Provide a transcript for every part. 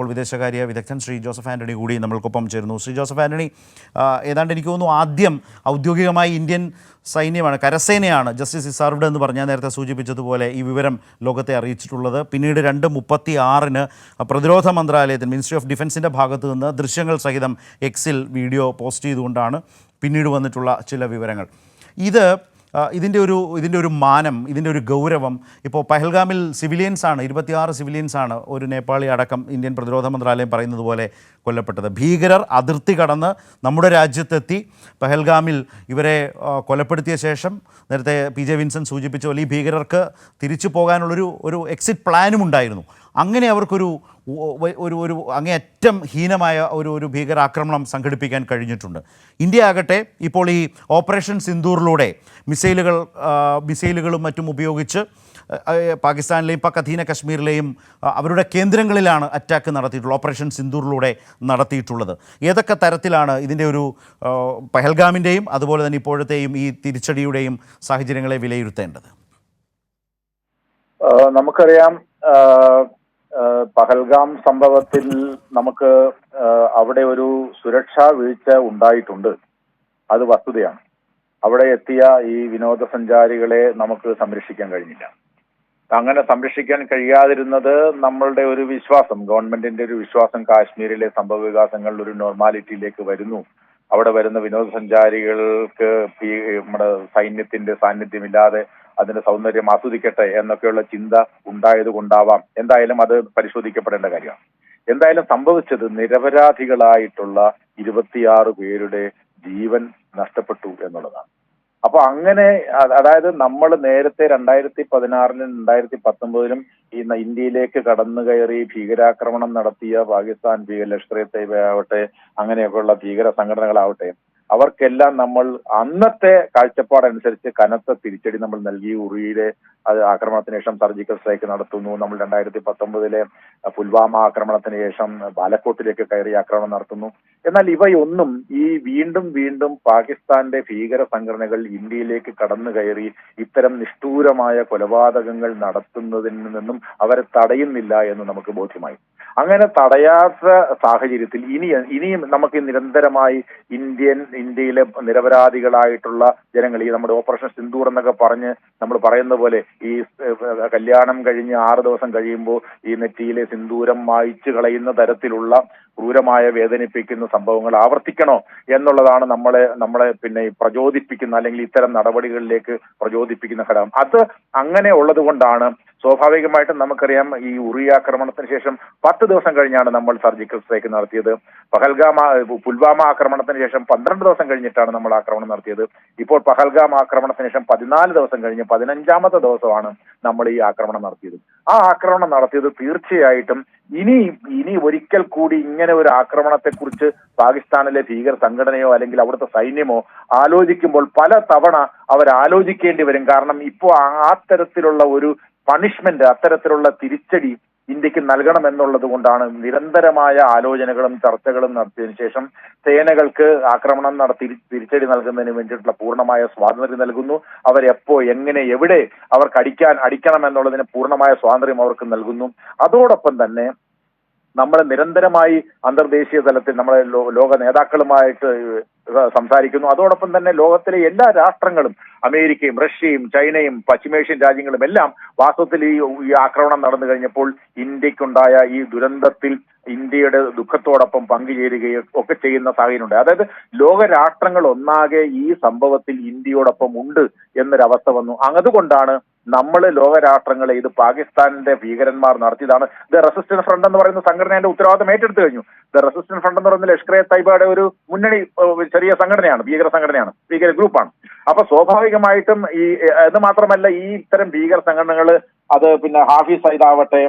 ഇപ്പോൾ വിദേശകാര്യ വിദഗ്ധൻ ശ്രീ ജോസഫ് ആന്റണി കൂടി നമ്മൾക്കൊപ്പം ചേരുന്നു. ശ്രീ ജോസഫ് ആന്റണി ഏതാണ്ട് എനിക്ക് തോന്നുന്നു ആദ്യം ഔദ്യോഗികമായി ഇന്ത്യൻ സൈന്യമാണ് കരസേനയാണ് ജസ്റ്റിസ് ഇസാർവ്ഡ് എന്ന് പറഞ്ഞാൽ നേരത്തെ സൂചിപ്പിച്ചതുപോലെ ഈ വിവരം ലോകത്തെ അറിയിച്ചിട്ടുള്ളത്. പിന്നീട് രണ്ട് മുപ്പത്തി ആറിന് പ്രതിരോധ മന്ത്രാലയത്തിന് മിനിസ്ട്രി ഓഫ് ഡിഫൻസിന്റെ ഭാഗത്തു നിന്ന് ദൃശ്യങ്ങൾ സഹിതം എക്സിൽ വീഡിയോ പോസ്റ്റ് ചെയ്തുകൊണ്ടാണ് പിന്നീട് വന്നിട്ടുള്ള ചില വിവരങ്ങൾ. ഇത് ഇതിന്റെ ഒരു ഇതിന്റെ ഒരു മാനം ഇതിന്റെ ഒരു ഗൗരവം. ഇപ്പോൾ പഹൽഗാമിൽ സിവിലിയൻസ് ആണ് ഇരുപത്തിയാറ് സിവിലിയൻസ് ആണ് ഒരു നേപ്പാളി അടക്കം ഇന്ത്യൻ പ്രതിരോധ മന്ത്രാലയം പറയുന്നത് പോലെ കൊല്ലപ്പെട്ടത്. ഭീകരർ അതിർത്തി കടന്ന് നമ്മുടെ രാജ്യത്തെത്തി. പഹൽഗാമിൽ ഇവരെ കൊലപ്പെടുത്തിയ ശേഷം നേരത്തെ പി ജെ വിൻസൻ സൂചിപ്പിച്ച പോലെ ഈ ഭീകരർക്ക് തിരിച്ചു പോകാനുള്ളൊരു ഒരു എക്സിറ്റ് പ്ലാനും ഉണ്ടായിരുന്നു. അങ്ങനെ അവർക്കൊരു ഒരു ഒരു അങ്ങേയറ്റം ഹീനമായ ഒരു ഒരു ഭീകരാക്രമണം സംഘടിപ്പിക്കാൻ കഴിഞ്ഞിട്ടുണ്ട്. ഇന്ത്യ ആകട്ടെ ഇപ്പോൾ ഈ ഓപ്പറേഷൻ സിന്ദൂറിലൂടെ മിസൈലുകൾ മിസൈലുകളും മറ്റും ഉപയോഗിച്ച് പാകിസ്ഥാനിലെയും പാക് അധീന കശ്മീരിലെയും അവരുടെ കേന്ദ്രങ്ങളിലാണ് അറ്റാക്ക് നടത്തിയിട്ടുള്ളത് ഓപ്പറേഷൻ സിന്ദൂറിലൂടെ നടത്തിയിട്ടുള്ളത്. ഏതൊക്കെ തരത്തിലാണ് ഇതിന്റെ ഒരു പഹൽഗാമിന്റെയും അതുപോലെ തന്നെ ഇപ്പോഴത്തെയും ഈ തിരിച്ചടിയുടെയും സാഹചര്യങ്ങളെ വിലയിരുത്തേണ്ടത്? നമുക്കറിയാം പഹൽഗാം സംഭവത്തിൽ നമുക്ക് അവിടെ ഒരു സുരക്ഷാ വീഴ്ച ഉണ്ടായിട്ടുണ്ട്. അത് വസ്തുതയാണ്. അവിടെ എത്തിയ ഈ വിനോദസഞ്ചാരികളെ നമുക്ക് സംരക്ഷിക്കാൻ കഴിഞ്ഞില്ല. അങ്ങനെ സംരക്ഷിക്കാൻ കഴിയാതിരുന്നത് നമ്മളുടെ ഒരു വിശ്വാസം ഗവൺമെന്റിന്റെ ഒരു വിശ്വാസം കാശ്മീരിലെ സംഭവ വികാസങ്ങളിൽ ഒരു നോർമാലിറ്റിയിലേക്ക് വരുന്നു. അവിടെ വരുന്ന വിനോദസഞ്ചാരികൾക്ക് നമ്മുടെ സൈന്യത്തിന്റെ സാന്നിധ്യമില്ലാതെ അതിന്റെ സൗന്ദര്യം ആസ്വദിക്കട്ടെ എന്നൊക്കെയുള്ള ചിന്ത ഉണ്ടായത് കൊണ്ടാവാം എന്തായാലും അത് പരിശോധിക്കപ്പെടേണ്ട കാര്യമാണ്. എന്തായാലും സംഭവിച്ചത് നിരപരാധികളായിട്ടുള്ള ഇരുപത്തിയാറ് പേരുടെ ജീവൻ നഷ്ടപ്പെട്ടു എന്നുള്ളതാണ്. അപ്പൊ അങ്ങനെ അതായത് നമ്മൾ നേരത്തെ രണ്ടായിരത്തി പതിനാറിലും രണ്ടായിരത്തി പത്തൊമ്പതിലും ഈ ഇന്ത്യയിലേക്ക് കടന്നു കയറി ഭീകരാക്രമണം നടത്തിയ പാകിസ്ഥാൻ ഭീകര ലഷ്കർ തൈബ ആവട്ടെ അങ്ങനെയൊക്കെയുള്ള ഭീകര സംഘടനകളാവട്ടെ അവർക്കെല്ലാം നമ്മൾ അന്നത്തെ കാഴ്ചപ്പാടനുസരിച്ച് കനത്ത തിരിച്ചടി നമ്മൾ നൽകി. ഉറിയിലെ അത് ആക്രമണത്തിന് ശേഷം സർജിക്കൽ സ്ട്രൈക്ക് നടത്തുന്നു. നമ്മൾ രണ്ടായിരത്തി പത്തൊമ്പതിലെ പുൽവാമ ആക്രമണത്തിന് ശേഷം ബാലക്കോട്ടിലേക്ക് കയറി ആക്രമണം നടത്തുന്നു. എന്നാൽ ഇവയൊന്നും ഈ വീണ്ടും വീണ്ടും പാകിസ്ഥാന്റെ ഭീകര സംഘടനകൾ ഇന്ത്യയിലേക്ക് കടന്നു കയറി ഇത്തരം നിഷ്ഠൂരമായ കൊലപാതകങ്ങൾ നടത്തുന്നതിൽ നിന്നും അവരെ തടയുന്നില്ല എന്ന് നമുക്ക് ബോധ്യമായി. അങ്ങനെ തടയാത്ത സാഹചര്യത്തിൽ ഇനി ഇനിയും നമുക്ക് നിരന്തരമായി ഇന്ത്യൻ ഇന്ത്യയിലെ നിരപരാധികളായിട്ടുള്ള ജനങ്ങൾ ഈ നമ്മുടെ ഓപ്പറേഷൻ സിന്ദൂർ എന്നൊക്കെ പറഞ്ഞ് നമ്മൾ പറയുന്ന പോലെ ഈ കല്യാണം കഴിഞ്ഞ് ആറ് ദിവസം കഴിയുമ്പോൾ ഈ നെറ്റിയിലെ സിന്ദൂരം വായിച്ചു കളയുന്ന തരത്തിലുള്ള ക്രൂരമായ വേദനിപ്പിക്കുന്ന സംഭവങ്ങൾ ആവർത്തിക്കണോ എന്നുള്ളതാണ് നമ്മളെ നമ്മളെ പിന്നെ പ്രചോദിപ്പിക്കുന്ന അല്ലെങ്കിൽ ഇത്തരം നടപടികളിലേക്ക് പ്രചോദിപ്പിക്കുന്ന ഘടകം. അത് അങ്ങനെ ഉള്ളത് കൊണ്ടാണ് സ്വാഭാവികമായിട്ടും നമുക്കറിയാം ഈ ഉറി ആക്രമണത്തിന് ശേഷം പത്ത് ദിവസം കഴിഞ്ഞാണ് നമ്മൾ സർജിക്കൽ സ്ട്രൈക്ക് നടത്തിയത്. പഹൽഗാം പുൽവാമ ആക്രമണത്തിന് ശേഷം പന്ത്രണ്ട് ദിവസം കഴിഞ്ഞിട്ടാണ് നമ്മൾ ആക്രമണം നടത്തിയത്. ഇപ്പോൾ പഹൽഗാം ആക്രമണത്തിന് ശേഷം പതിനാല് ദിവസം കഴിഞ്ഞ് പതിനഞ്ചാമത്തെ ദിവസമാണ് നമ്മൾ ഈ ആക്രമണം നടത്തിയത്. ആ ആക്രമണം നടത്തിയത് തീർച്ചയായിട്ടും ഇനി ഇനി ഒരിക്കൽ കൂടി ഇങ്ങനെ ഒരു ആക്രമണത്തെക്കുറിച്ച് പാകിസ്ഥാനിലെ ഭീകര സംഘടനയോ അല്ലെങ്കിൽ അവിടുത്തെ സൈന്യമോ ആലോചിക്കുമ്പോൾ പല തവണ അവർ ആലോചിക്കേണ്ടി വരും. കാരണം ഇപ്പോൾ ആ തരത്തിലുള്ള ഒരു പണിഷ്മെന്റ് അത്തരത്തിലുള്ള തിരിച്ചടി ഇന്ത്യയ്ക്ക് നൽകണം എന്നുള്ളത് കൊണ്ടാണ് നിരന്തരമായ ആലോചനകളും ചർച്ചകളും നടത്തിയതിനു ശേഷം സേനകൾക്ക് ആക്രമണം നടത്തി തിരിച്ചടി നൽകുന്നതിന് വേണ്ടിയിട്ടുള്ള പൂർണമായ സ്വാതന്ത്ര്യം നൽകുന്നു. അവരെപ്പോ എങ്ങനെ എവിടെ അവർക്ക് അടിക്കാൻ അടിക്കണം എന്നുള്ളതിന് പൂർണമായ സ്വാതന്ത്ര്യം അവർക്ക് നൽകുന്നു. അതോടൊപ്പം തന്നെ നമ്മൾ നിരന്തരമായി അന്തർദേശീയ തലത്തിൽ നമ്മളെ ലോക നേതാക്കളുമായിട്ട് സംസാരിക്കുന്നു. അതോടൊപ്പം തന്നെ ലോകത്തിലെ എല്ലാ രാഷ്ട്രങ്ങളും അമേരിക്കയും റഷ്യയും ചൈനയും പശ്ചിമേഷ്യൻ രാജ്യങ്ങളും എല്ലാം വാസ്തവത്തിൽ ഈ ഈ ആക്രമണം നടന്നു കഴിഞ്ഞപ്പോൾ ഇന്ത്യക്കുണ്ടായ ഈ ദുരന്തത്തിൽ ഇന്ത്യയുടെ ദുഃഖത്തോടൊപ്പം പങ്കുചേരുകയും ഒക്കെ ചെയ്യുന്ന സാഹചര്യമുണ്ട്. അതായത് ലോക രാഷ്ട്രങ്ങൾ ഒന്നാകെ ഈ സംഭവത്തിൽ ഇന്ത്യയോടൊപ്പം ഉണ്ട് എന്നൊരവസ്ഥ വന്നു. അതുകൊണ്ടാണ് നമ്മൾ ലോകരാഷ്ട്രങ്ങളെ ഇത് പാകിസ്ഥാനിന്റെ ഭീകരന്മാർ നടത്തിയതാണ്. ദ റെസിസ്റ്റൻസ് ഫ്രണ്ട് എന്ന് പറയുന്ന സംഘടനയുടെ ഉത്തരവാദിത്തം ഏറ്റെടുത്തു കഴിഞ്ഞു. ദ റെസിസ്റ്റൻസ് ഫ്രണ്ട് എന്ന് പറയുന്ന ലഷ്കർ എ തൈബയുടെ ഒരു മുന്നണി ചെറിയ സംഘടനയാണ് ഭീകര സംഘടനയാണ് ഭീകര ഗ്രൂപ്പാണ്. അപ്പൊ സ്വാഭാവികമായിട്ടും ഈ എന്ന് മാത്രമല്ല ഈ ഇത്തരം ഭീകര സംഘടനകൾ അത് പിന്നെ ഹാഫിസ് സയ്യിദ് ആവട്ടെ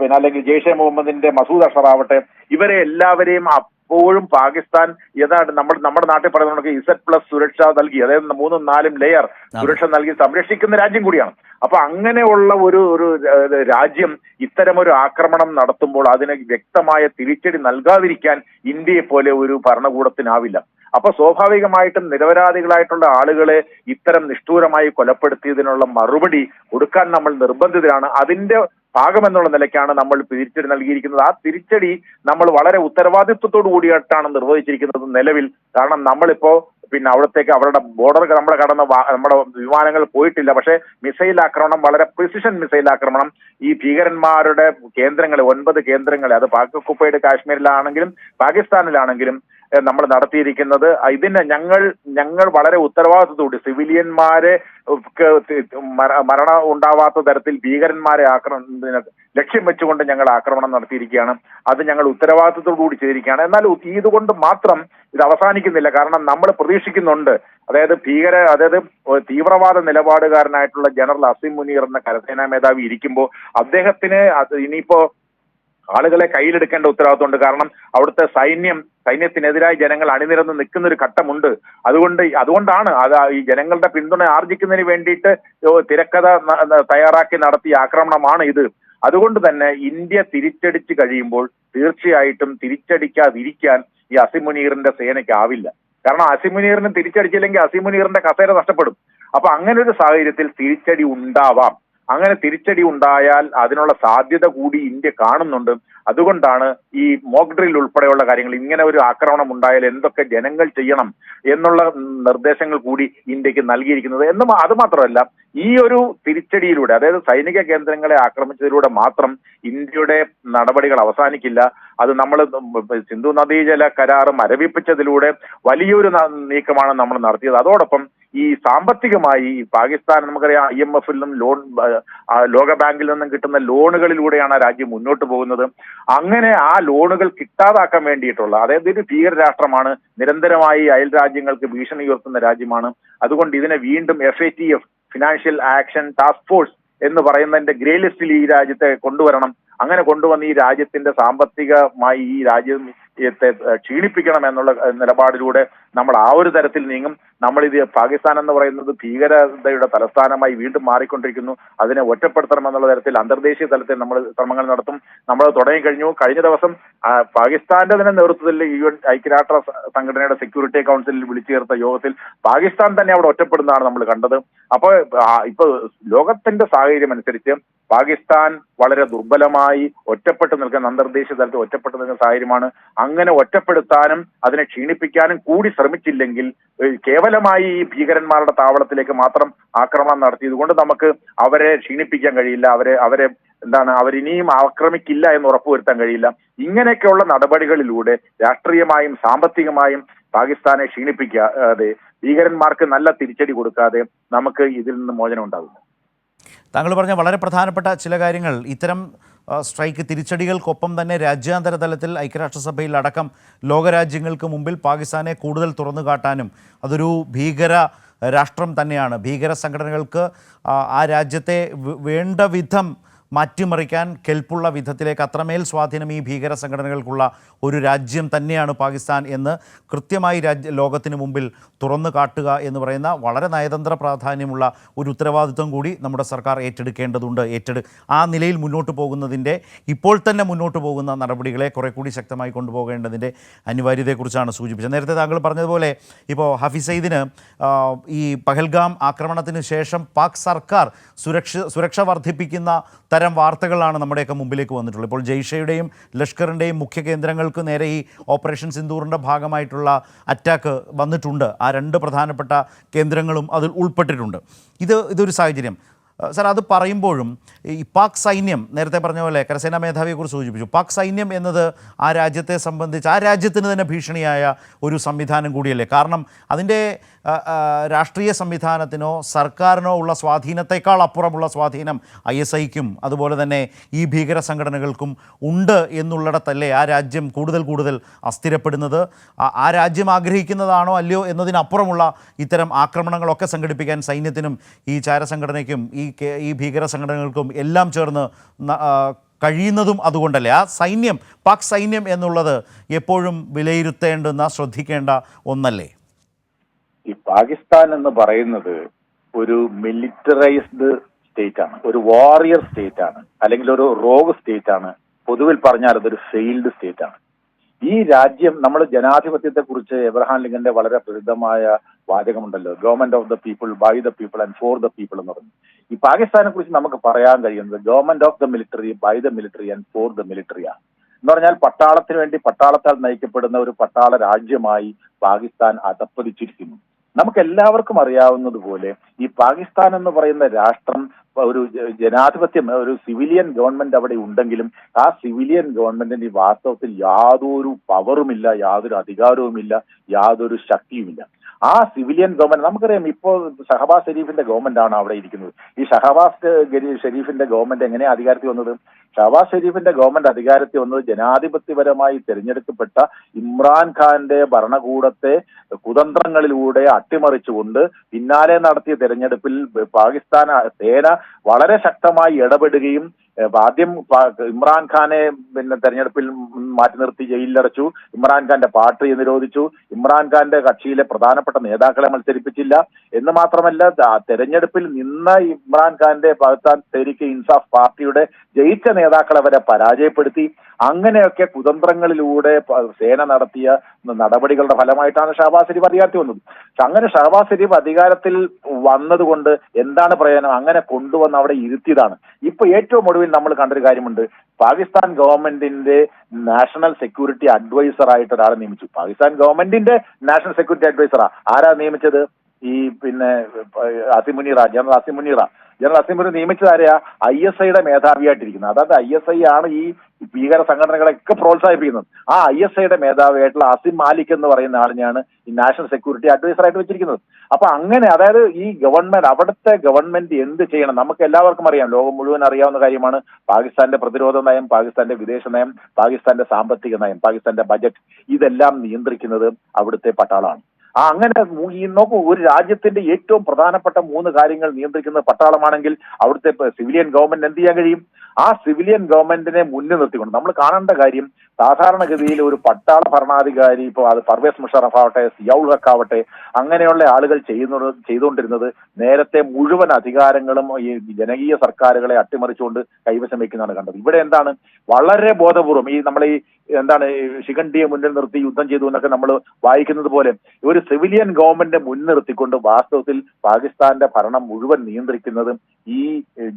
പിന്നെ അല്ലെങ്കിൽ ജെയ്ഷെ മുഹമ്മദിന്റെ മസൂദ് അഷർ ആവട്ടെ ഇവരെ എല്ലാവരെയും അപ്പോഴും പാകിസ്ഥാൻ ഏതാണ്ട് നമ്മൾ നമ്മുടെ നാട്ടിൽ പറയുന്ന ഇസറ്റ് ഇസഡ് പ്ലസ് സുരക്ഷ നൽകി അതായത് മൂന്നും നാലും ലെയർ സുരക്ഷ നൽകി സംരക്ഷിക്കുന്ന രാജ്യം കൂടിയാണ്. അപ്പൊ അങ്ങനെയുള്ള ഒരു ഒരു രാജ്യം ഇത്തരം ഒരു ആക്രമണം നടത്തുമ്പോൾ അതിന് വ്യക്തമായ തിരിച്ചടി നൽകാതിരിക്കാൻ ഇന്ത്യയെ പോലെ ഒരു ഭരണകൂടത്തിനാവില്ല. അപ്പൊ സ്വാഭാവികമായിട്ടും നിരപരാധികളായിട്ടുള്ള ആളുകളെ ഇത്തരം നിഷ്ഠൂരമായി കൊലപ്പെടുത്തിയതിനുള്ള മറുപടി കൊടുക്കാൻ നമ്മൾ നിർബന്ധിതരാണ്. അതിന്റെ ഭാഗമെന്നുള്ള നിലയ്ക്കാണ് നമ്മൾ തിരിച്ചടി നൽകിയിരിക്കുന്നത്. ആ തിരിച്ചടി നമ്മൾ വളരെ ഉത്തരവാദിത്വത്തോടു കൂടിയിട്ടാണ് നിർവഹിച്ചിരിക്കുന്നത് നിലവിൽ. കാരണം നമ്മളിപ്പോ പിന്നെ അവിടത്തേക്ക് അവരുടെ ബോർഡർ നമ്മുടെ കടന്ന് നമ്മുടെ വിമാനങ്ങൾ പോയിട്ടില്ല. പക്ഷേ മിസൈൽ ആക്രമണം വളരെ പ്രിസിഷൻ മിസൈൽ ആക്രമണം ഈ ഭീകരന്മാരുടെ കേന്ദ്രങ്ങളെ ഒൻപത് കേന്ദ്രങ്ങളെ അത് പാക് ഒക്കുപ്പൈഡ് കാശ്മീരിലാണെങ്കിലും പാകിസ്ഥാനിലാണെങ്കിലും നമ്മൾ നടത്തിയിരിക്കുന്നത്. ഇതിന് ഞങ്ങൾ ഞങ്ങൾ വളരെ ഉത്തരവാദിത്തത്തോടെ സിവിലിയന്മാരെ മരണ ഉണ്ടാവാത്ത തരത്തിൽ ഭീകരന്മാരെ ആക്രമണത്തിന് ലക്ഷ്യം വെച്ചുകൊണ്ട് ഞങ്ങൾ ആക്രമണം നടത്തിയിരിക്കുകയാണ്. അത് ഞങ്ങൾ ഉത്തരവാദിത്തത്തോടു കൂടി ചെയ്തിരിക്കുകയാണ്. എന്നാൽ ഇതുകൊണ്ട് മാത്രം ഇത് അവസാനിക്കുന്നില്ല. കാരണം നമ്മൾ പ്രതീക്ഷിക്കുന്നുണ്ട്. അതായത് ഭീകര അതായത് തീവ്രവാദ നിലപാടുകാരനായിട്ടുള്ള ജനറൽ അസിം മുനീർ എന്ന കരസേനാ മേധാവി ഇരിക്കുമ്പോൾ അദ്ദേഹത്തിന് ഇനിയിപ്പോ ആളുകളെ കയ്യിലെടുക്കേണ്ട ഉത്തരവാദിത്തമുണ്ട് കാരണം അവിടുത്തെ സൈന്യം സൈന്യത്തിനെതിരായി ജനങ്ങൾ അണിനിരന്ന് നിൽക്കുന്ന ഒരു ഘട്ടമുണ്ട്. അതുകൊണ്ട് അതുകൊണ്ടാണ് അത് ഈ ജനങ്ങളുടെ പിന്തുണ ആർജിക്കുന്നതിന് വേണ്ടിയിട്ട് തിരക്കഥ തയ്യാറാക്കി നടത്തിയ ആക്രമണമാണ് ഇത്. അതുകൊണ്ട് തന്നെ ഇന്ത്യ തിരിച്ചടിച്ച് കഴിയുമ്പോൾ തീർച്ചയായിട്ടും തിരിച്ചടിക്കാതിരിക്കാൻ ഈ അസിമുനീറിന്റെ സേനയ്ക്കാവില്ല കാരണം അസിമുനീറിന് തിരിച്ചടിച്ചില്ലെങ്കിൽ അസിമുനീറിന്റെ കസേര നഷ്ടപ്പെടും. അപ്പൊ അങ്ങനെ ഒരു സാഹചര്യത്തിൽ തിരിച്ചടി ഉണ്ടാവാം. അങ്ങനെ തിരിച്ചടി ഉണ്ടായാൽ അതിനുള്ള സാധ്യത കൂടി ഇന്ത്യ കാണുന്നുണ്ട്. അതുകൊണ്ടാണ് ഈ മോക്ക് ഡ്രിൽ ഉൾപ്പെടെയുള്ള കാര്യങ്ങൾ ഇങ്ങനെ ഒരു ആക്രമണം ഉണ്ടായാൽ എന്തൊക്കെ ജനങ്ങൾ ചെയ്യണം എന്നുള്ള നിർദ്ദേശങ്ങൾ കൂടി ഇന്ത്യയ്ക്ക് നൽകിയിരിക്കുന്നത്. എന്ന് അത് മാത്രമല്ല ഈ ഒരു തിരിച്ചടിയിലൂടെ അതായത് സൈനിക കേന്ദ്രങ്ങളെ ആക്രമിച്ചതിലൂടെ മാത്രം ഇന്ത്യയുടെ നടപടികൾ അവസാനിക്കില്ല. അത് നമ്മൾ സിന്ധു നദീജല കരാർ മരവിപ്പിച്ചതിലൂടെ വലിയൊരു നീക്കമാണ് നമ്മൾ നടത്തിയത്. അതോടൊപ്പം ഈ സാമ്പത്തികമായി പാകിസ്ഥാൻ നമുക്കറിയാം ഐ എം എഫിൽ നിന്നും ലോൺ ലോക ബാങ്കിൽ നിന്നും കിട്ടുന്ന ലോണുകളിലൂടെയാണ് ആ രാജ്യം മുന്നോട്ട് പോകുന്നത്. അങ്ങനെ ആ ലോണുകൾ കിട്ടാതാക്കാൻ വേണ്ടിയിട്ടുള്ള അതായത് ഒരു ഭീകരരാഷ്ട്രമാണ് നിരന്തരമായി അയൽ രാജ്യങ്ങൾക്ക് ഭീഷണി ഉയർത്തുന്ന രാജ്യമാണ്. അതുകൊണ്ട് ഇതിനെ വീണ്ടും F A T F financial action task force എന്ന് പറയുന്നതിന്റെ ഗ്രേ ലിസ്റ്റിൽ ഈ രാജ്യത്തെ കൊണ്ടുവരണം. അങ്ങനെ കൊണ്ടുവന്ന് ഈ രാജ്യത്തിന്റെ സാമ്പത്തികമായി ഈ രാജ്യത്തെ ക്ഷീണിപ്പിക്കണം എന്നുള്ള നിലപാടിലൂടെ നമ്മൾ ആ ഒരു തരത്തിൽ നീങ്ങും. നമ്മൾ നമ്മളിത് പാകിസ്ഥാൻ എന്ന് പറയുന്നത് ഭീകരതയുടെ തലസ്ഥാനമായി വീണ്ടും മാറിക്കൊണ്ടിരിക്കുന്നു. അതിനെ ഒറ്റപ്പെടുത്തണം എന്നുള്ള തരത്തിൽ അന്തർദേശീയ തലത്തിൽ നമ്മൾ ശ്രമങ്ങൾ നടത്തും. നമ്മൾ തുടങ്ങിക്കഴിഞ്ഞു കഴിഞ്ഞ. ദിവസം പാകിസ്ഥാന്റെ തന്നെ നേതൃത്വത്തിൽ യു എൻ ഐക്യരാഷ്ട്ര സംഘടനയുടെ സെക്യൂരിറ്റി കൗൺസിലിൽ വിളിച്ചു ചേർത്ത യോഗത്തിൽ പാകിസ്ഥാൻ തന്നെ അവിടെ ഒറ്റപ്പെടുന്നതാണ് നമ്മൾ കണ്ടത്. അപ്പോൾ ഇപ്പൊ ലോകത്തിന്റെ സാഹചര്യം അനുസരിച്ച് പാകിസ്ഥാൻ വളരെ ദുർബലമായി ഒറ്റപ്പെട്ടു നിൽക്കുന്ന അന്തർദേശീയ തലത്തിൽ ഒറ്റപ്പെട്ട് നിൽക്കുന്ന സാഹചര്യമാണ്. അങ്ങനെ ഒറ്റപ്പെടുത്താനും അതിനെ ക്ഷീണിപ്പിക്കാനും കൂടി ശ്രമിച്ചില്ലെങ്കിൽ കേവലമായി ഈ ഭീകരന്മാരുടെ താവളത്തിലേക്ക് മാത്രം ആക്രമണം നടത്തിയത് കൊണ്ട് നമുക്ക് അവരെ ക്ഷീണിപ്പിക്കാൻ കഴിയില്ല. അവരെ അവരെ എന്താണ് അവരിനിയും ആക്രമിക്കില്ല എന്ന് ഉറപ്പുവരുത്താൻ കഴിയില്ല. ഇങ്ങനെയൊക്കെയുള്ള നടപടികളിലൂടെ രാഷ്ട്രീയമായും സാമ്പത്തികമായും പാകിസ്ഥാനെ ക്ഷീണിപ്പിക്കാതെ ഭീകരന്മാർക്ക് നല്ല തിരിച്ചടി കൊടുക്കാതെ നമുക്ക് ഇതിൽ നിന്ന് മോചനം ഉണ്ടാകുന്നു. താങ്കൾ പറഞ്ഞ വളരെ പ്രധാനപ്പെട്ട ചില കാര്യങ്ങൾ. ഇത്തരം സ്ട്രൈക്ക് തിരിച്ചടികൾക്കൊപ്പം തന്നെ രാജ്യാന്തര തലത്തിൽ ഐക്യരാഷ്ട്രസഭയിൽ അടക്കം ലോകരാജ്യങ്ങൾക്ക് മുമ്പിൽ പാകിസ്ഥാനെ കൂടുതൽ തുറന്നു കാട്ടാനും അതൊരു ഭീകര രാഷ്ട്രം തന്നെയാണ്. ഭീകര സംഘടനകൾക്ക് ആ, രാജ്യത്തെ വേണ്ട വിധം മാറ്റിമറിക്കാൻ കെൽപ്പുള്ള വിധത്തിലേക്ക് അത്രമേൽ സ്വാധീനം ഈ ഭീകര സംഘടനകൾക്കുള്ള ഒരു രാജ്യം തന്നെയാണ് പാകിസ്ഥാൻ എന്ന് കൃത്യമായി രാജ്യ ലോകത്തിന് മുമ്പിൽ തുറന്നു കാട്ടുക എന്ന് പറയുന്ന വളരെ നയതന്ത്ര പ്രാധാന്യമുള്ള ഒരു ഉത്തരവാദിത്വം കൂടി നമ്മുടെ സർക്കാർ ഏറ്റെടുക്കേണ്ടതുണ്ട്. ഏറ്റെടു ആ നിലയിൽ മുന്നോട്ട് പോകുന്നതിന്റെ ഇപ്പോൾ തന്നെ മുന്നോട്ട് പോകുന്ന നടപടികളെ കുറെ കൂടി ശക്തമായി കൊണ്ടുപോകേണ്ടതിന്റെ അനിവാര്യതയെക്കുറിച്ചാണ് സൂചിപ്പിച്ചത്. നേരത്തെ താങ്കൾ പറഞ്ഞതുപോലെ ഇപ്പോൾ ഹഫീസ് സയ്ദിന് ഈ പഹൽഗാം ആക്രമണത്തിന് ശേഷം പാക് സർക്കാർ സുരക്ഷ സുരക്ഷ വർദ്ധിപ്പിക്കുന്ന വാർത്തകളാണ് നമ്മുടെയൊക്കെ മുമ്പിലേക്ക് വന്നിട്ടുള്ളത്. ഇപ്പോൾ ജയ്ഷയുടെയും ലഷ്കറിന്റെയും മുഖ്യ കേന്ദ്രങ്ങൾക്ക് നേരെ ഈ ഓപ്പറേഷൻ സിന്ദൂറിന്റെ ഭാഗമായിട്ടുള്ള അറ്റാക്ക് വന്നിട്ടുണ്ട്. ആ രണ്ട് പ്രധാനപ്പെട്ട കേന്ദ്രങ്ങളും അതിൽ ഉൾപ്പെട്ടിട്ടുണ്ട്. ഇത് ഇതൊരു സാഹചര്യം. സർ അത് പറയുമ്പോഴും ഈ പാക് സൈന്യം നേരത്തെ പറഞ്ഞ പോലെ കരസേനാ മേധാവിയെക്കുറിച്ച് സൂചിപ്പിച്ചു. പാക് സൈന്യം എന്നത് ആ രാജ്യത്തെ സംബന്ധിച്ച് ആ രാജ്യത്തിന് തന്നെ ഭീഷണിയായ ഒരു സംവിധാനം കൂടിയല്ലേ? കാരണം അതിന്റെ രാഷ്ട്രീയ സംവിധാനത്തിനോ സർക്കാരിനോ ഉള്ള സ്വാധീനത്തെക്കാൾ അപ്പുറമുള്ള സ്വാധീനം ഐ എസ് ഐക്കും അതുപോലെ തന്നെ ഈ ഭീകര സംഘടനകൾക്കും ഉണ്ട് എന്നുള്ളിടത്തല്ലേ ആ രാജ്യം കൂടുതൽ കൂടുതൽ അസ്ഥിരപ്പെടുന്നത്? ആ- രാജ്യം ആഗ്രഹിക്കുന്നതാണോ അല്ലയോ എന്നതിനപ്പുറമുള്ള ഇത്തരം ആക്രമണങ്ങളൊക്കെ സംഘടിപ്പിക്കാൻ സൈന്യത്തിനും ഈ ചാരസംഘടനയ്ക്കും ഈ ഈ ഭീകര സംഘടനകൾക്കും എല്ലാം ചേർന്ന് കഴിയുന്നതും അതുകൊണ്ടല്ലേ? ആ സൈന്യം പാക് സൈന്യം എന്നുള്ളത് എപ്പോഴും വിലയിരുത്തേണ്ടുന്ന ശ്രദ്ധിക്കേണ്ട ഒന്നല്ലേ? ഈ പാകിസ്ഥാൻ എന്ന് പറയുന്നത് ഒരു മിലിറ്ററൈസ്ഡ് സ്റ്റേറ്റ് ആണ്. ഒരു വാറിയർ സ്റ്റേറ്റ് ആണ്. അല്ലെങ്കിൽ ഒരു റോഗ് സ്റ്റേറ്റ് ആണ്. പൊതുവിൽ പറഞ്ഞാൽ അതൊരു ഫെയിൽഡ് സ്റ്റേറ്റ് ആണ്. ഈ രാജ്യം നമ്മൾ ജനാധിപത്യത്തെ കുറിച്ച് എബ്രഹാം ലിങ്കന്റെ വളരെ പ്രസിദ്ധമായ വാചകമുണ്ടല്ലോ. Government of the people by the people and for the people എന്ന് പറഞ്ഞു ഈ പാകിസ്ഥാനെ കുറിച്ച് നമുക്ക് പറയാൻ കഴിയുന്നത് government of the military by the military and for the മിലിറ്ററിയാണ് എന്ന് പറഞ്ഞാൽ പട്ടാളത്തിന് വേണ്ടി പട്ടാളത്താൽ നയിക്കപ്പെടുന്ന ഒരു പട്ടാള രാജ്യമായി പാകിസ്ഥാൻ അതപ്പതിച്ചിരിക്കുന്നു നമുക്ക് എല്ലാവർക്കും അറിയാവുന്നതുപോലെ ഈ പാകിസ്ഥാൻ എന്ന് പറയുന്ന രാഷ്ട്രം ഒരു ജനാധിപത്യം ഒരു സിവിലിയൻ ഗവൺമെന്റ് അവിടെ ഉണ്ടെങ്കിലും ആ സിവിലിയൻ ഗവൺമെന്റിന് വാസ്തവത്തിൽ യാതൊരു പവറുമില്ല യാതൊരു അധികാരവുമില്ല യാതൊരു ശക്തിയുമില്ല. ആ സിവിലിയൻ ഗവൺമെന്റ് നമുക്കറിയാം ഇപ്പോൾ ഷഹബാസ് ഷെരീഫിന്റെ ഗവൺമെന്റ് ആണ് അവിടെ ഇരിക്കുന്നത്. ഈ ഷഹബാസ് ഷെരീഫിന്റെ ഗവൺമെന്റ് എങ്ങനെയാ അധികാരത്തിൽ വന്നത്? ഷഹബാസ് ഷെരീഫിന്റെ ഗവൺമെന്റ് അധികാരത്തിൽ വന്നത് ജനാധിപത്യപരമായി തിരഞ്ഞെടുക്കപ്പെട്ട ഇമ്രാൻഖാന്റെ ഭരണകൂടത്തെ കുതന്ത്രങ്ങളിലൂടെ അട്ടിമറിച്ചുകൊണ്ട് പിന്നാലെ നടത്തിയ തെരഞ്ഞെടുപ്പിൽ പാകിസ്ഥാൻ സേന വളരെ ശക്തമായി ഇടപെടുകയും ആദ്യം ഇമ്രാൻഖാനെ പിന്നെ തെരഞ്ഞെടുപ്പിൽ മാറ്റി നിർത്തി ജയിലിലടച്ചു. ഇമ്രാൻഖാന്റെ പാർട്ടി നിരോധിച്ചു. ഇമ്രാൻഖാന്റെ കക്ഷിയിലെ പ്രധാനപ്പെട്ട നേതാക്കളെ മത്സരിപ്പിച്ചില്ല. എന്ന് മാത്രമല്ല തെരഞ്ഞെടുപ്പിൽ നിന്ന ഇമ്രാൻഖാന്റെ പാകിസ്ഥാൻ തെരിക്ക് ഇൻസാഫ് പാർട്ടിയുടെ ജയിച്ച നേതാക്കളെ വരെ പരാജയപ്പെടുത്തി. അങ്ങനെയൊക്കെ കുതന്ത്രങ്ങളിലൂടെ സേന നടത്തിയ നടപടികളുടെ ഫലമായിട്ടാണ് ഷഹബാസ് ഷെരീഫ് അധികാരത്തിൽ വന്നത്. അങ്ങനെ ഷഹബാസ് ഷെരീഫ് അധികാരത്തിൽ വന്നതുകൊണ്ട് എന്താണ് പ്രയോജനം? അങ്ങനെ കൊണ്ടുവന്ന് അവിടെ ഇരുത്തിയതാണ്. ഇപ്പൊ ഏറ്റവും ഒടുവിൽ നമ്മൾ കണ്ടൊരു കാര്യമുണ്ട്. പാകിസ്ഥാൻ ഗവൺമെന്റിന്റെ നാഷണൽ സെക്യൂരിറ്റി അഡ്വൈസർ ആയിട്ട് ഒരാളെ നിയമിച്ചു. പാകിസ്ഥാൻ ഗവൺമെന്റിന്റെ നാഷണൽ സെക്യൂരിറ്റി അഡ്വൈസറാ. ആരാ നിയമിച്ചത്? ഈ പിന്നെ അസിമുനീറ ജനറൽ അസിമുനീറ ജനറൽ അസംബ്ലി നിയമിച്ചത് ആരെയാ? ഐ എസ് ഐയുടെ മേധാവിയായിട്ടിരിക്കുന്നത്. അതായത് ഐ എസ് ഐ ആണ് ഈ ഭീകര സംഘടനകളെയൊക്കെ പ്രോത്സാഹിപ്പിക്കുന്നത്. ആ ഐ എസ് ഐയുടെ മേധാവിയായിട്ടുള്ള അസിം മാലിക് എന്ന് പറയുന്ന ആളിനെയാണ് ഈ നാഷണൽ സെക്യൂരിറ്റി അഡ്വൈസർ ആയിട്ട് വെച്ചിരിക്കുന്നത്. അപ്പൊ അങ്ങനെ അതായത് ഈ ഗവൺമെന്റ് അവിടുത്തെ ഗവൺമെന്റ് എന്ത് ചെയ്യണം? നമുക്ക് എല്ലാവർക്കും അറിയാം. ലോകം മുഴുവൻ അറിയാവുന്ന കാര്യമാണ് പാകിസ്ഥാന്റെ പ്രതിരോധ നയം പാകിസ്ഥാന്റെ വിദേശ നയം പാകിസ്ഥാന്റെ സാമ്പത്തിക നയം പാകിസ്ഥാന്റെ ബജറ്റ്. ഇതെല്ലാം നിയന്ത്രിക്കുന്നത് അവിടുത്തെ പട്ടാളമാണ്. ആ അങ്ങനെ ഈ നോക്കൂ ഒരു രാജ്യത്തിന്റെ ഏറ്റവും പ്രധാനപ്പെട്ട മൂന്ന് കാര്യങ്ങൾ നിയന്ത്രിക്കുന്ന പട്ടാളമാണെങ്കിൽ അവിടുത്തെ സിവിലിയൻ ഗവൺമെന്റ് എന്ത് ചെയ്യാൻ കഴിയും? ആ സിവിലിയൻ ഗവൺമെന്റിനെ മുന്നിൽ നിർത്തിക്കൊണ്ട്. നമ്മൾ കാണേണ്ട കാര്യം സാധാരണഗതിയിൽ ഒരു പട്ടാള ഭരണാധികാരി ഇപ്പോൾ അത് പർവേസ് മുഷറഫ് ആവട്ടെ ആവട്ടെ അങ്ങനെയുള്ള ആളുകൾ ചെയ്യുന്നത് ചെയ്തുകൊണ്ടിരുന്നത് നേരത്തെ മുഴുവൻ അധികാരങ്ങളും ഈ ജനകീയ സർക്കാരുകളെ അട്ടിമറിച്ചുകൊണ്ട് കൈവശം വയ്ക്കുന്നതാണ് കണ്ടത്. ഇവിടെ എന്താണ്? വളരെ ബോധപൂർവം ഈ നമ്മൾ ഈ എന്താണ് ശിഖണ്ഡിയെ മുന്നിൽ നിർത്തി യുദ്ധം ചെയ്തു എന്നൊക്കെ നമ്മൾ വായിക്കുന്നത് പോലെ ഒരു സിവിലിയൻ ഗവൺമെന്റ് മുൻനിർത്തിക്കൊണ്ട് വാസ്തവത്തിൽ പാകിസ്ഥാന്റെ ഭരണം മുഴുവൻ നിയന്ത്രിക്കുന്നത് ഈ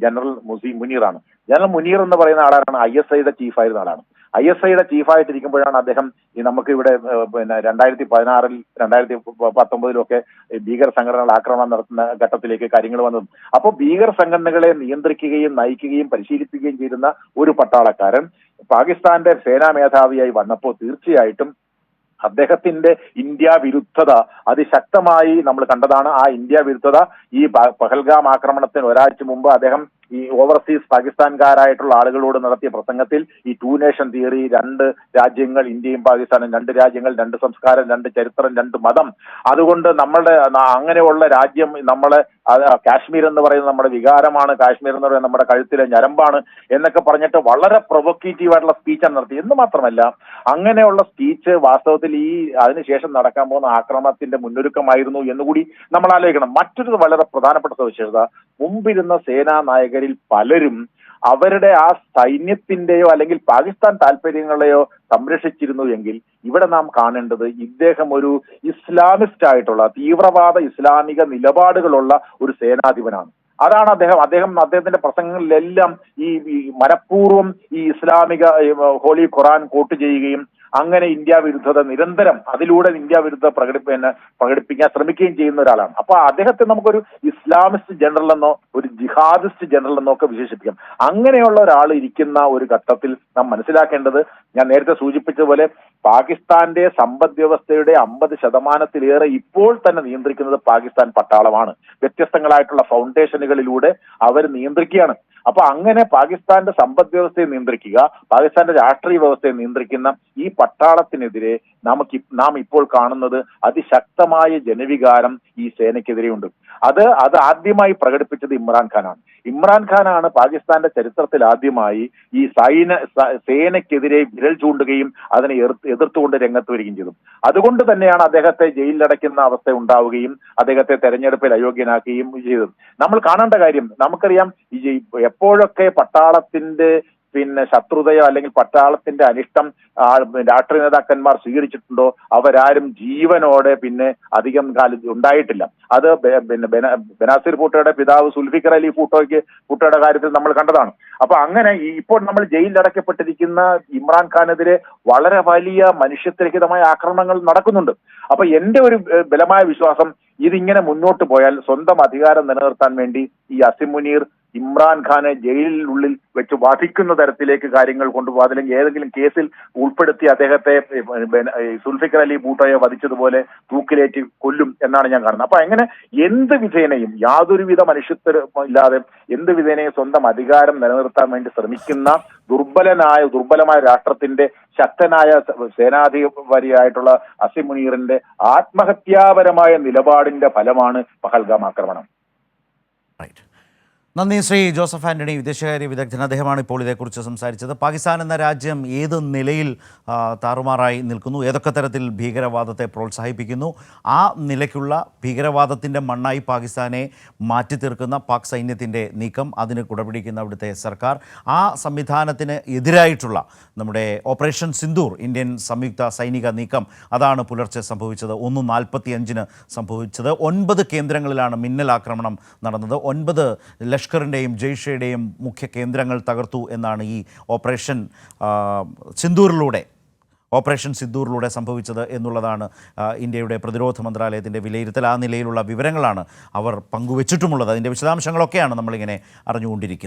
ജനറൽ മുസി മുനീറാണ്. ജനറൽ മുനീർ എന്ന് പറയുന്ന ആളാണ് ഐ എസ് ഐയുടെ ചീഫായിരുന്ന ആളാണ്. ഐ എസ് ഐയുടെ ചീഫായിട്ടിരിക്കുമ്പോഴാണ് അദ്ദേഹം ഈ നമുക്ക് ഇവിടെ പിന്നെ രണ്ടായിരത്തി പതിനാറിൽ രണ്ടായിരത്തി പത്തൊമ്പതിലൊക്കെ ഭീകര സംഘടനകൾ ആക്രമണം നടത്തുന്ന ഘട്ടത്തിലേക്ക് കാര്യങ്ങൾ വന്നതും. അപ്പോൾ ഭീകര സംഘടനകളെ നിയന്ത്രിക്കുകയും നയിക്കുകയും പരിശീലിപ്പിക്കുകയും ചെയ്യുന്ന ഒരു പട്ടാളക്കാരൻ പാകിസ്ഥാന്റെ സേനാ മേധാവിയായി വന്നപ്പോൾ തീർച്ചയായിട്ടും അദ്ദേഹത്തിന്റെ ഇന്ത്യ വിരുദ്ധത അതിശക്തമായി നമ്മൾ കണ്ടതാണ്. ആ ഇന്ത്യ വിരുദ്ധത ഈ പഹൽഗാം ആക്രമണത്തിന് ഒരാഴ്ച മുമ്പ് അദ്ദേഹം ഈ ഓവർസീസ് പാകിസ്ഥാൻകാരായിട്ടുള്ള ആളുകളോട് നടത്തിയ പ്രസംഗത്തിൽ ഈ ടു നേഷൻ തിയറി രണ്ട് രാജ്യങ്ങൾ ഇന്ത്യയും പാകിസ്ഥാനും രണ്ട് രാജ്യങ്ങൾ രണ്ട് സംസ്കാരം രണ്ട് ചരിത്രം രണ്ട് മതം. അതുകൊണ്ട് നമ്മളുടെ അങ്ങനെയുള്ള രാജ്യം നമ്മളെ അത് കാശ്മീർ എന്ന് പറയുന്നത് നമ്മുടെ വികാരമാണ് കാശ്മീർ എന്ന് പറയുന്നത് നമ്മുടെ കഴുത്തിലെ ഞരമ്പാണ് എന്നൊക്കെ പറഞ്ഞിട്ട് വളരെ പ്രൊവക്കേറ്റീവ് ആയിട്ടുള്ള സ്പീച്ചാണ് നടത്തി എന്ന് മാത്രമല്ല അങ്ങനെയുള്ള സ്പീച്ച് വാസ്തവത്തിൽ ഈ അതിനുശേഷം നടക്കാൻ പോകുന്ന ആക്രമണത്തിന്റെ മുന്നൊരുക്കമായിരുന്നു എന്നുകൂടി നമ്മൾ ആലോചിക്കണം. മറ്റൊരു വളരെ പ്രധാനപ്പെട്ട സവിശേഷത മുമ്പിരുന്ന സേനാ നായകരിൽ പലരും അവരുടെ ആ സൈന്യത്തിന്റെയോ അല്ലെങ്കിൽ പാകിസ്ഥാൻ താല്പര്യങ്ങളെയോ സംരക്ഷിച്ചിരുന്നു എങ്കിൽ ഇവിടെ നാം കാണേണ്ടത് ഇദ്ദേഹം ഒരു ഇസ്ലാമിസ്റ്റ് ആയിട്ടുള്ള തീവ്രവാദ ഇസ്ലാമിക നിലപാടുകളുള്ള ഒരു സേനാധിപനാണ്. അതാണ് അദ്ദേഹം അദ്ദേഹം അദ്ദേഹത്തിന്റെ പ്രസംഗങ്ങളിലെല്ലാം ഈ മനഃപൂർവം ഈ ഇസ്ലാമിക ഹോളി ഖുറാൻ കോട്ട് ചെയ്യുകയും അങ്ങനെ ഇന്ത്യ വിരുദ്ധത നിരന്തരം അതിലൂടെ ഇന്ത്യ വിരുദ്ധ പ്രകടിപ്പിക്കാൻ ശ്രമിക്കുകയും ചെയ്യുന്ന ഒരാളാണ്. അപ്പൊ അദ്ദേഹത്തെ നമുക്കൊരു ഇസ്ലാമിസ്റ്റ് ജനറൽ എന്നോ ഒരു ജിഹാദിസ്റ്റ് ജനറൽ എന്നോ ഒക്കെ വിശേഷിപ്പിക്കാം. അങ്ങനെയുള്ള ഒരാൾ ഇരിക്കുന്ന ഒരു ഘട്ടത്തിൽ നാം മനസ്സിലാക്കേണ്ടത് ഞാൻ നേരത്തെ സൂചിപ്പിച്ചതുപോലെ പാകിസ്ഥാന്റെ സമ്പദ് വ്യവസ്ഥയുടെ അമ്പത് ശതമാനത്തിലേറെ ഇപ്പോൾ തന്നെ നിയന്ത്രിക്കുന്നത് പാകിസ്ഥാൻ പട്ടാളമാണ്. വ്യത്യസ്തങ്ങളായിട്ടുള്ള ഫൗണ്ടേഷനുകളിലൂടെ അവർ നിയന്ത്രിക്കുകയാണ്. അപ്പൊ അങ്ങനെ പാകിസ്ഥാന്റെ സമ്പദ് വ്യവസ്ഥയെ നിയന്ത്രിക്കുക പാകിസ്ഥാന്റെ രാഷ്ട്രീയ വ്യവസ്ഥയെ നിയന്ത്രിക്കുന്ന ഈ പട്ടാളത്തിനെതിരെ നമുക്ക് നാം ഇപ്പോൾ കാണുന്നത് അതിശക്തമായ ജനവികാരം ഈ സേനയ്ക്കെതിരെയുണ്ട്. അത് അത് ആദ്യമായി പ്രകടിപ്പിച്ചത് ഇമ്രാൻഖാനാണ് ഇമ്രാൻഖാനാണ് പാകിസ്ഥാന്റെ ചരിത്രത്തിൽ ആദ്യമായി ഈ സൈന സേനയ്ക്കെതിരെ വിരൽ ചൂണ്ടുകയും അതിനെ എതിർത്ത് എതിർത്തുകൊണ്ട് രംഗത്ത് വരികയും ചെയ്തു. അതുകൊണ്ട് തന്നെയാണ് അദ്ദേഹത്തെ ജയിലിലടയ്ക്കുന്ന അവസ്ഥ ഉണ്ടാവുകയും അദ്ദേഹത്തെ തെരഞ്ഞെടുപ്പിൽ അയോഗ്യനാക്കുകയും ചെയ്തത്. നമ്മൾ കാണേണ്ട കാര്യം നമുക്കറിയാം ഈ എപ്പോഴൊക്കെ പട്ടാളത്തിന്റെ പിന്നെ ശത്രുതയോ അല്ലെങ്കിൽ പട്ടാളത്തിന്റെ അനിഷ്ടം രാഷ്ട്രീയ നേതാക്കന്മാർ സ്വീകരിച്ചിട്ടുണ്ടോ? അവരാരും ജീവനോടെ പിന്നെ അധികം കാലം ഉണ്ടായിട്ടില്ല. അത് പിന്നെ ബനാസിർ ഭൂട്ടോയുടെ പിതാവ് സുൽഫിക്കർ അലി ഭൂട്ടോയ്ക്ക് ഭൂട്ടോയുടെ കാര്യത്തിൽ നമ്മൾ കണ്ടതാണ്. അപ്പൊ അങ്ങനെ ഇപ്പോൾ നമ്മൾ ജയിലിൽ അടയ്ക്കപ്പെട്ടിരിക്കുന്ന ഇമ്രാൻഖാനെതിരെ വളരെ വലിയ മനുഷ്യത്വരഹിതമായ ആക്രമണങ്ങൾ നടക്കുന്നുണ്ട്. അപ്പൊ എന്റെ ഒരു ബലമായ വിശ്വാസം ഇതിങ്ങനെ മുന്നോട്ട് പോയാൽ സ്വന്തം അധികാരം നിലനിർത്താൻ വേണ്ടി ഈ അസിം മുനീർ ഇമ്രാൻഖാനെ ജയിലിനുള്ളിൽ വെച്ച് വധിക്കുന്ന തരത്തിലേക്ക് കാര്യങ്ങൾ കൊണ്ടുപോകാം. അല്ലെങ്കിൽ ഏതെങ്കിലും കേസിൽ ഉൾപ്പെടുത്തി അദ്ദേഹത്തെ സുൽഫിക്കർ അലി ബൂട്ടോയെ വധിച്ചതുപോലെ തൂക്കിലേറ്റി കൊല്ലും എന്നാണ് ഞാൻ കാണുന്നത്. അപ്പൊ അങ്ങനെ എന്ത് വിധേനയും യാതൊരുവിധ മനുഷ്യത്വമില്ലാതെ എന്ത് വിധേനയും സ്വന്തം അധികാരം നിലനിർത്താൻ വേണ്ടി ശ്രമിക്കുന്ന ദുർബലനായ ദുർബലമായ രാഷ്ട്രത്തിന്റെ ശക്തനായ സേനാധിപതിയായിട്ടുള്ള അസിം മുനീറിന്റെ ആത്മഹത്യാപരമായ നിലപാടിന്റെ ഫലമാണ് പഹൽഗാം ആക്രമണം. റൈറ്റ് നന്ദി ശ്രീ ജോസഫ് ആന്റണി വിദേശകാര്യ വിദഗ്ധൻ. അദ്ദേഹമാണ് ഇപ്പോൾ ഇതേക്കുറിച്ച് സംസാരിച്ചത്. പാകിസ്ഥാൻ എന്ന രാജ്യം ഏത് നിലയിൽ താറുമാറായി നിൽക്കുന്നു? ഏതൊക്കെ തരത്തിൽ ഭീകരവാദത്തെ പ്രോത്സാഹിപ്പിക്കുന്നു? ആ നിലയ്ക്കുള്ള ഭീകരവാദത്തിന്റെ മണ്ണായി പാകിസ്ഥാനെ മാറ്റി തീർക്കുന്ന പാക് സൈന്യത്തിന്റെ നീക്കം അതിന് കുടപിടിക്കുന്ന അവിടുത്തെ സർക്കാർ ആ സംവിധാനത്തിന് എതിരായിട്ടുള്ള നമ്മുടെ ഓപ്പറേഷൻ സിന്ദൂർ ഇന്ത്യൻ സംയുക്ത സൈനിക നീക്കം അതാണ് പുലർച്ചെ സംഭവിച്ചത്. ഒന്ന് നാൽപ്പത്തി അഞ്ചിന് സംഭവിച്ചത്. ഒൻപത് കേന്ദ്രങ്ങളിലാണ് മിന്നൽ ആക്രമണം നടന്നത്. ഒൻപത് ലഷ്കറിന്റെയും ജെയ്ഷയുടെയും മുഖ്യ കേന്ദ്രങ്ങൾ തകർത്തു എന്നാണ് ഈ ഓപ്പറേഷൻ സിന്ദൂറിലൂടെ ഓപ്പറേഷൻ സിദ്ദൂറിലൂടെ സംഭവിച്ചത് എന്നുള്ളതാണ് ഇന്ത്യയുടെ പ്രതിരോധ മന്ത്രാലയത്തിന്റെ വിലയിരുത്തൽ. ആ നിലയിലുള്ള വിവരങ്ങളാണ് അവർ പങ്കുവച്ചിട്ടുമുള്ളത്. അതിന്റെ വിശദാംശങ്ങളൊക്കെയാണ് നമ്മളിങ്ങനെ അറിഞ്ഞുകൊണ്ടിരിക്കുന്നത്.